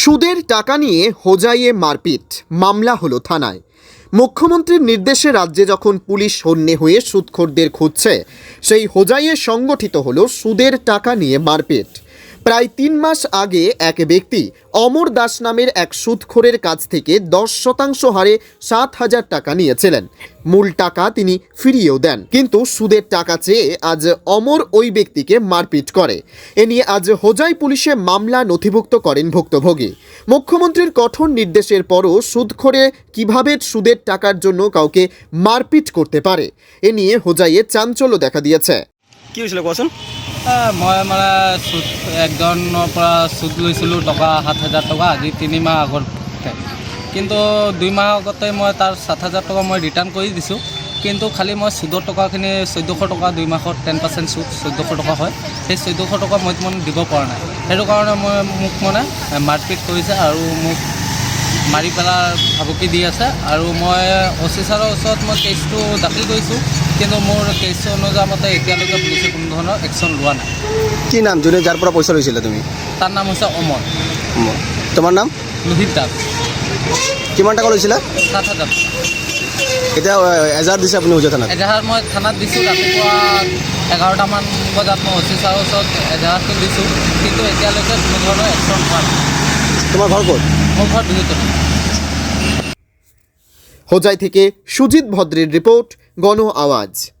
সুদের টাকা নিয়ে হোজাইয়ে মারপিট, মামলা হলো থানায়। মুখ্যমন্ত্রীর নির্দেশে রাজ্যে যখন পুলিশ সন্নে হয়ে সুদখোরদের খুঁজছে, সেই হোজাইয়ে সংগঠিত হলো সুদের টাকা নিয়ে মারপিট। প্রায় তিন মাস আগে এক ব্যক্তি অমর দাস নামের এক সুদখোরের কাছ থেকে দশ শতাংশ হারে সাত হাজার টাকা নিয়েছিলেন। মূল টাকা তিনি ফিরিয়েও দেন। কিন্তু সুদের টাকা চেয়ে আজ অমর ওই ব্যক্তিকে মারপিট করে। এ নিয়ে আজ হোজাই পুলিশে মামলা নথিভুক্ত করেন ভুক্তভোগী। মুখ্যমন্ত্রীর কঠোর নির্দেশের পরও সুদখোরে কীভাবে সুদের টাকার জন্য কাউকে মারপিট করতে পারে এ নিয়ে হোজাইয়ে চাঞ্চল্য দেখা দিয়েছে। কি এ, মই মানে সুদ একজনৰ পৰা সুদ লৈছিলোঁ টকা, সাত হাজাৰ টকা, আজি তিনি মাহ আগতে। কিন্তু দুই মাহ আগতে মই তাৰ সাত হাজাৰ টকা মই ৰিটাৰ্ণ কৰি দিছোঁ। কিন্তু খালি মই সুদৰ টকাখিনি, চৈধ্যশ টকা দুই মাহত টেন পাৰ্চেণ্ট সুদ চৈধ্যশ টকা হয়। সেই চৈধ্যশ টকা মই মানে দিব পৰা নাই। সেইটো কাৰণে মই মোক মানে মাৰপিট কৰিছে আৰু মোক মাৰি পেলাই ভাবুকি দি আছে আৰু মই অচি ছাৰৰ ওচৰত মই কেছটো দাখিল কৰিছোঁ কিন্তু মোৰ কেছ অনুযায়ী মতে এতিয়ালৈকে পুলিচে কোনো ধৰণৰ একশ্যন লোৱা নাই। কি নাম? যোনে যাৰ পৰা পইচা লৈছিলে তুমি? তাৰ নাম হৈছে অমৰ তোমাৰ নাম? লোহিত দাস। কিমান টকা লৈছিলে? সাত হাজাৰ। এতিয়া এজাহাৰ দিছে আপুনি উজা থানাত? এজাহাৰ মই থানাত দিছোঁ ৰাতিপুৱা এঘাৰটামান বজাত মই অচি ছাৰৰ ওচৰত এজাহাৰটো দিছোঁ কিন্তু এতিয়ালৈকে কোনো ধৰণৰ একশ্যন হোৱা নাই। তোমাৰ ঘৰ ক'ত? হোজাই থেকে সুজিত ভদ্রের রিপোর্ট গণ আওয়াজ।